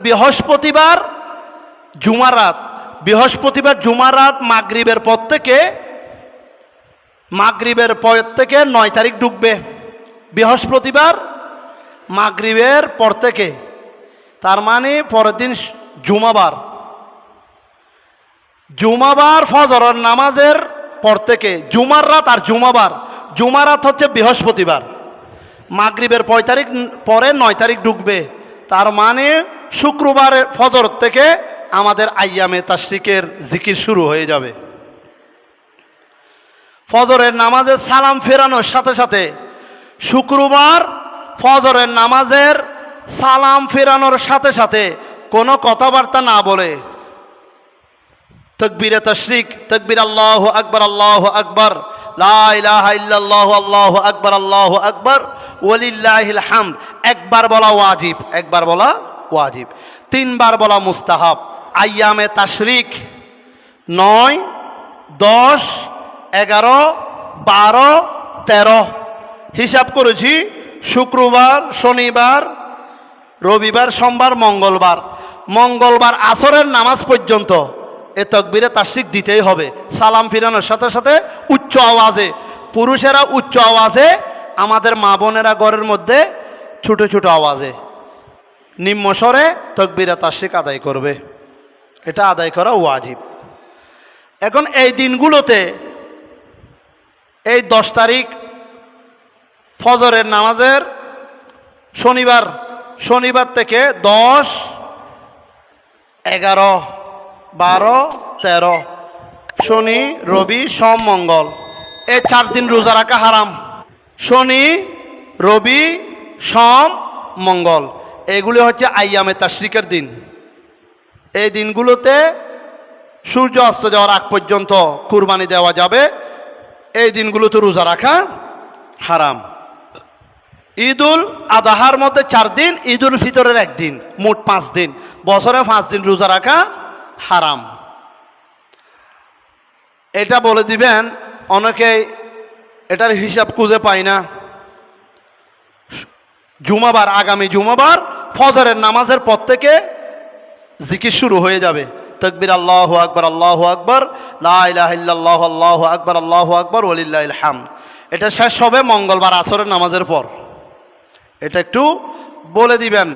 বৃহস্পতিবার জুমারাত বৃহস্পতিবার জুমারাত মাগরিবের পর থেকে, মাগরিবের পর থেকে নয় তারিখ ঢুকবে। বৃহস্পতিবার মাগরিবের পর থেকে, তার মানে পরের দিন জুমাবার। জুমাবার ফজরের নামাজের পর থেকে, জুমার রাত আর জুমাবার। জুমারাত হচ্ছে বৃহস্পতিবার। মাগরিবের পঁয় তারিখ পরে নয় তারিখ ঢুকবে। তার মানে শুক্রবার ফজর থেকে আমাদের আইয়ামে তাশরিকের জিকির শুরু হয়ে যাবে। ফজরের নামাজের সালাম ফেরানোর সাথে সাথে শুক্রবার ফজরের নামাজের সালাম ফেরানোর সাথে সাথে কোনো কথাবার্তা না বলে তকবিরে তশরিক, তকবির আল্লাহ আকবর আল্লাহ আকবর লাহ আল্লাহ আকবর আল্লাহ আকবর ওলিল্লাহিল হামদ। একবার বলা ওয়াজিব, একবার বলা ওয়াজিব। তিনবার বলা মুস্তাহাব। আয়ামে তাশরিক নয়, দশ, এগারো, বারো, তেরো। হিসাব করেছি, শুক্রবার, শনিবার, রবিবার, সোমবার, মঙ্গলবার। মঙ্গলবার আসরের নামাজ পর্যন্ত এ তকবিরে তাসিক দিতেই হবে। সালাম ফিরানোর সাথে সাথে উচ্চ আওয়াজে। পুরুষেরা উচ্চ আওয়াজে, আমাদের মা বোনেরা ঘরের মধ্যে ছোটো ছোটো আওয়াজে। নিম্ন স্বরে তকবিরে তাসিক আদায় করবে। এটা আদায় করা ওয়াজিব। এখন এই দিনগুলোতে এই দশ তারিখ ফজরের নামাজের শনিবার শনিবার থেকে দশ, এগারো, বারো, তেরো, শনি, রবি, সোম, মঙ্গল। এই চার দিন রোজা রাখা হারাম। শনি, রবি, সোম, মঙ্গল। এগুলি হচ্ছে আইয়ামে তাশ্রিকের দিন। এই দিনগুলোতে সূর্য অস্ত যাওয়ার আগ পর্যন্ত কুরবানি দেওয়া যাবে। এই দিনগুলোতে রোজা রাখা হারাম। ঈদুল আদাহার মধ্যে চার দিন, ঈদুল ফিতরের একদিন, মোট পাঁচ দিন। বছরে পাঁচ দিন রোজা রাখা হারাম। এটা বলে দিবেন অনেকে এটার হিসাব খুঁজে পায় না। জুমাবার, আগামী জুমাবার ফজরের নামাজের পর থেকে জিকির শুরু হয়ে যাবে। তকবির আল্লাহ আকবর আল্লাহ আকবর লাহ আল্লাহ আকবর আল্লাহ আকবর ওলিল্লাহ হাম এটা শেষ হবে মঙ্গলবার আসরের নামাজের পর। এটা একটু বলে দিবেন।